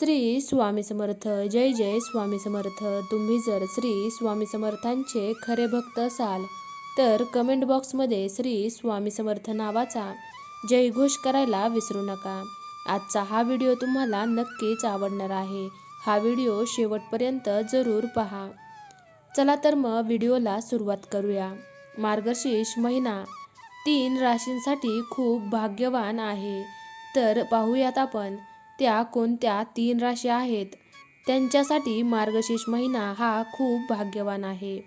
श्री स्वामी समर्थ जय जय स्वामी समर्थ. तुम्ही जर श्री स्वामी समर्थांचे खरे भक्त असाल तर कमेंट बॉक्समध्ये श्री स्वामी समर्थ नावाचा जयघोष करायला विसरू नका. आजचा हा व्हिडिओ तुम्हाला नक्कीच आवडणार आहे. हा व्हिडिओ शेवटपर्यंत जरूर पहा. चला तर मग व्हिडिओला सुरुवात करूया. मार्गशीर्ष महिना तीन राशींसाठी खूप भाग्यवान आहे. तर पाहूयात आपण. त्या कोणत्या तीन राशी आहेत? त्यांच्यासाठी मार्गशीर्ष महिना हा खूप भाग्यवान आहे.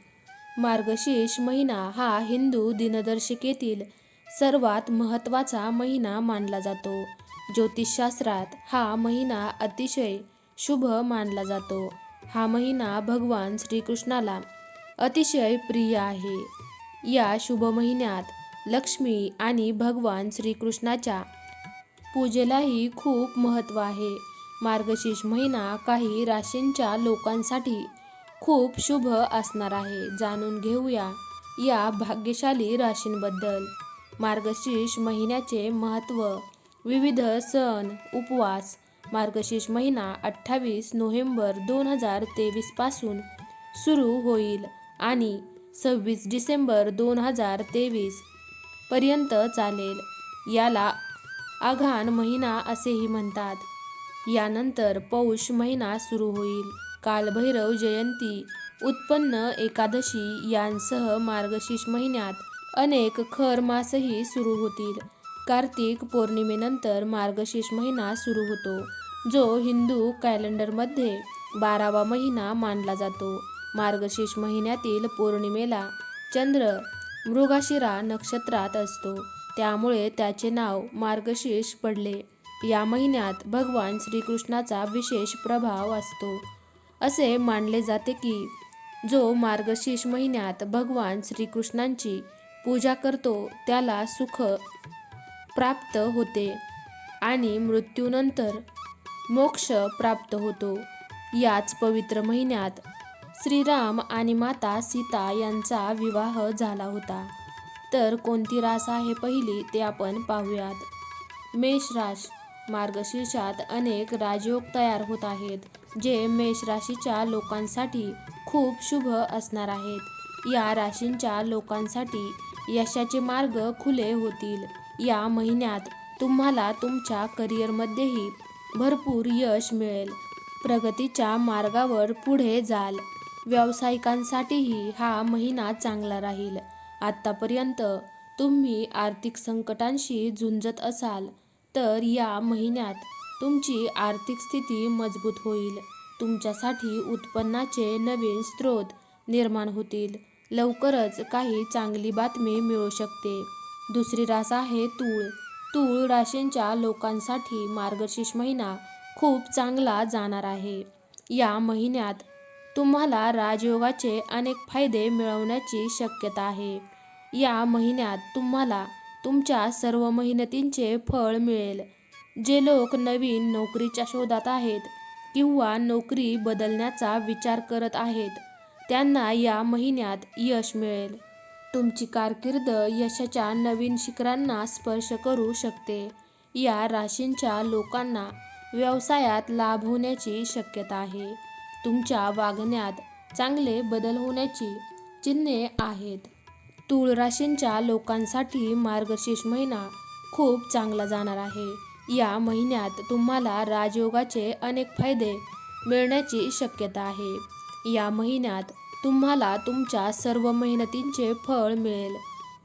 मार्गशीर्ष महिना हा हिंदू दिनदर्शिकेतील सर्वात महत्त्वाचा महिना मानला जातो. ज्योतिषशास्त्रात हा महिना अतिशय शुभ मानला जातो. हा महिना भगवान श्रीकृष्णाला अतिशय प्रिय आहे. या शुभ महिन्यात लक्ष्मी आणि भगवान श्रीकृष्णाच्या पूजेलाही खूप महत्त्व आहे. मार्गशीर्ष महिना काही राशींच्या लोकांसाठी खूप शुभ असणार आहे. जाणून घेऊया या भाग्यशाली राशींबद्दल. मार्गशीर्ष महिन्याचे महत्त्व. विविध सण उपवास. मार्गशीर्ष महिना अठ्ठावीस नोव्हेंबर दोन हजार तेवीसपासून सुरू होईल आणि सव्वीस डिसेंबर दोन हजार तेवीसपर्यंत चालेल. याला आघाण महिना असेही म्हणतात. यानंतर पौष महिना सुरू होईल. कालभैरव जयंती उत्पन्न एकादशी यांसह मार्गशीर्ष महिन्यात अनेक खर मासही सुरू होतील. कार्तिक पौर्णिमेनंतर मार्गशीर्ष महिना सुरू होतो जो हिंदू कॅलेंडरमध्ये बारावा महिना मानला जातो. मार्गशीर्ष महिन्यातील पौर्णिमेला चंद्र मृगाशिरा नक्षत्रात असतो. त्यामुळे त्याचे नाव मार्गशीर्ष पडले. या महिन्यात भगवान श्रीकृष्णाचा विशेष प्रभाव असतो. असे मानले जाते की जो मार्गशीर्ष महिन्यात भगवान श्रीकृष्णांची पूजा करतो त्याला सुख प्राप्त होते आणि मृत्यूनंतर मोक्ष प्राप्त होतो. याच पवित्र महिन्यात श्रीराम आणि माता सीता यांचा विवाह झाला होता. तर कोणती रास आहे पहिली ते आपण पाहूयात. मेष राश मार्गशीर्षात अनेक राजयोग तयार होत आहेत जे मेष राशीच्या लोकांसाठी खूप शुभ असणार आहेत. या राशींच्या लोकांसाठी यशाचे मार्ग खुले होतील. या महिन्यात तुम्हाला तुमच्या करिअरमध्येही भरपूर यश मिळेल. प्रगतीच्या मार्गावर पुढे जाल. व्यावसायिकांसाठीही हा महिना चांगला राहील. आत्तापर्यंत तुम्ही आर्थिक संकटांशी झुंजत असाल तर या महिन्यात तुमची आर्थिक स्थिती मजबूत होईल. तुमच्यासाठी उत्पन्नाचे नवीन स्रोत निर्माण होतील. लवकरच काही चांगली बातमी मिळू शकते. दुसरी रास आहे तूळ. तूळ राशींच्या लोकांसाठी मार्गशीर्ष महिना खूप चांगला जाणार आहे. या महिन्यात तुम्हाला राजयोगाचे अनेक फायदे मिळवण्याची शक्यता आहे. या महिन्यात तुम्हाला तुमच्या सर्व मेहनतींचे फळ मिळेल. जे लोक नवीन नोकरीच्या शोधात आहेत किंवा नोकरी बदलण्याचा विचार करत आहेत त्यांना या महिन्यात यश मिळेल. तुमची कारकीर्द यशाच्या नवीन शिखरांना स्पर्श करू शकते. या राशींच्या लोकांना व्यवसायात लाभ होण्याची शक्यता आहे. तुमच्या वागण्यात चांगले बदल होण्याची चिन्हे आहेत. तूळ राशींच्या लोकांसाठी मार्गशीर्ष महिना खूप चांगला जाणार आहे. या महिन्यात तुम्हाला राजयोगाचे अनेक फायदे मिळण्याची शक्यता आहे. या महिन्यात तुम्हाला तुमच्या सर्व मेहनतींचे फळ मिळेल.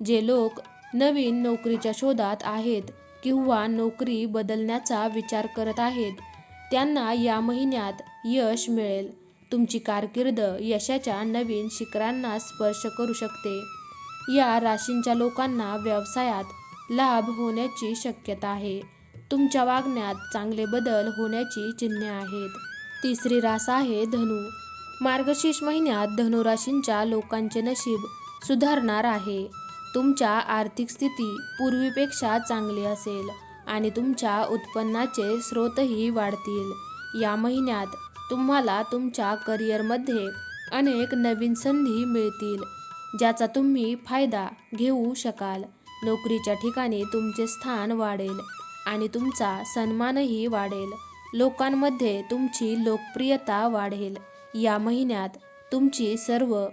जे लोक नवीन नोकरीच्या शोधात आहेत किंवा नोकरी बदलण्याचा विचार करत आहेत त्यांना या महिन्यात यश मिळेल. तुमची कारकीर्द यशाच्या नवीन शिखरांना स्पर्श करू शकते. या राशींच्या लोकांना व्यवसायात लाभ होण्याची शक्यता आहे. तुमच्या वागण्यात चांगले बदल होण्याची चिन्हे आहेत. तिसरी रास आहे धनु. मार्गशीर्ष महिन्यात धनुराशींच्या लोकांचे नशीब सुधारणार आहे. तुमच्या आर्थिक स्थिती पूर्वीपेक्षा चांगली असेल. आणि तुमच्या उत्पन्नाचे स्रोतही वाढतील. या महिन्यात तुम्हाला तुमच्या करिअरमध्ये अनेक नवीन संधी मिळतील ज्याचा तुम्ही फायदा घेऊ शकाल. नोकरीच्या ठिकाणी तुमचे स्थान वाढेल आणि तुमचा सन्मानही वाढेल. लोकांमध्ये तुमची लोकप्रियता वाढेल. या महिन्यात तुमची सर्व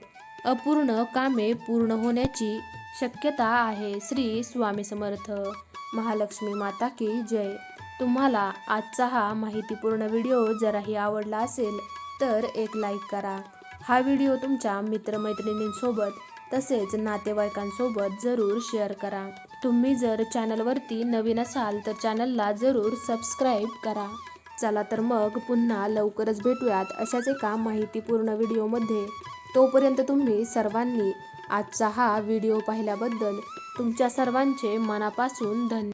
अपूर्ण कामे पूर्ण होण्याची शक्यता आहे श्री स्वामी समर्थ. महालक्ष्मी माता की जय. तुम्हाला आजचा हा माहितीपूर्ण व्हिडिओ जराही आवडला असेल तर एक लाईक करा. हा व्हिडिओ तुमच्या मित्रमैत्रिणींसोबत तसेच नातेवाईकांसोबत जरूर शेअर करा. तुम्ही जर चॅनलवरती नवीन असाल तर चॅनलला जरूर सबस्क्राईब करा. चला तर मग पुन्हा लवकरच भेटूयात अशाच एका माहितीपूर्ण व्हिडिओमध्ये. तोपर्यंत तुम्ही सर्वांनी आजचा हा व्हिडिओ पाहिल्याबद्दल तुमच्या सर्वांचे मनापासून धन्य